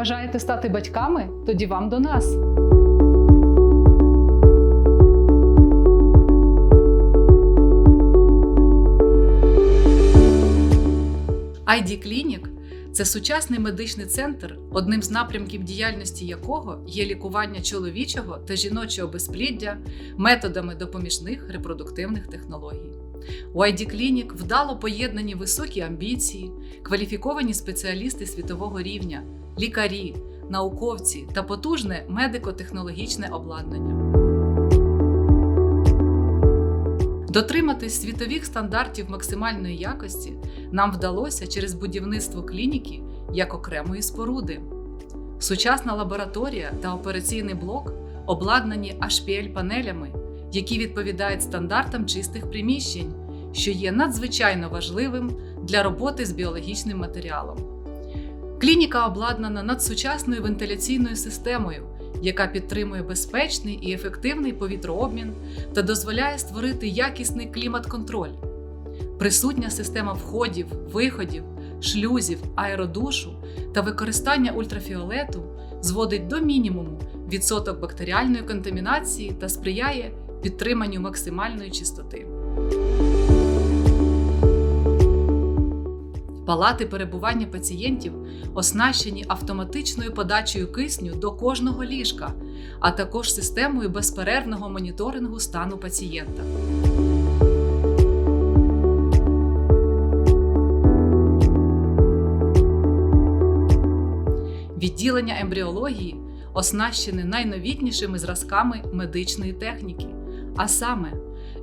Бажаєте стати батьками? Тоді вам до нас. ID Clinic – це сучасний медичний центр, одним з напрямків діяльності якого є лікування чоловічого та жіночого безпліддя методами допоміжних репродуктивних технологій. У ID Clinic вдало поєднані високі амбіції, кваліфіковані спеціалісти світового рівня, лікарі, науковці та потужне медико-технологічне обладнання. Дотриматись світових стандартів максимальної якості нам вдалося через будівництво клініки як окремої споруди. Сучасна лабораторія та операційний блок обладнані HPL-панелями, які відповідають стандартам чистих приміщень, що є надзвичайно важливим для роботи з біологічним матеріалом. Клініка обладнана надсучасною вентиляційною системою, яка підтримує безпечний і ефективний повітрообмін та дозволяє створити якісний клімат-контроль. Присутня система входів, виходів, шлюзів, аеродушу та використання ультрафіолету зводить до мінімуму відсоток бактеріальної контамінації та сприяє підтриманню максимальної чистоти. Палати перебування пацієнтів оснащені автоматичною подачею кисню до кожного ліжка, а також системою безперервного моніторингу стану пацієнта. Відділення ембріології оснащене найновітнішими зразками медичної техніки, а саме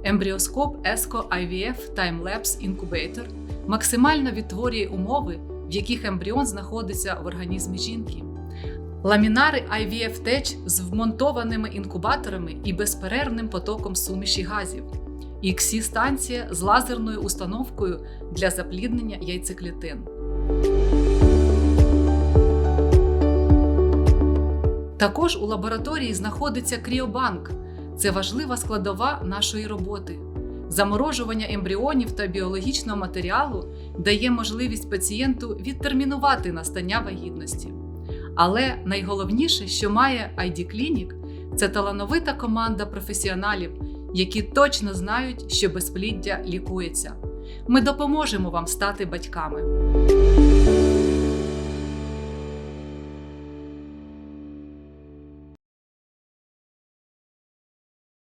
ембріоскоп ESCO IVF Time-Lapse Incubator максимально відтворює умови, в яких ембріон знаходиться в організмі жінки. Ламінари IVF Tech з вмонтованими інкубаторами і безперервним потоком суміші газів. іксі станція з лазерною установкою для запліднення яйцеклітин. Також у лабораторії знаходиться кріобанк. Це важлива складова нашої роботи. Заморожування ембріонів та біологічного матеріалу дає можливість пацієнту відтермінувати настання вагітності. Але найголовніше, що має ID Clinic, це талановита команда професіоналів, які точно знають, що безпліддя лікується. Ми допоможемо вам стати батьками.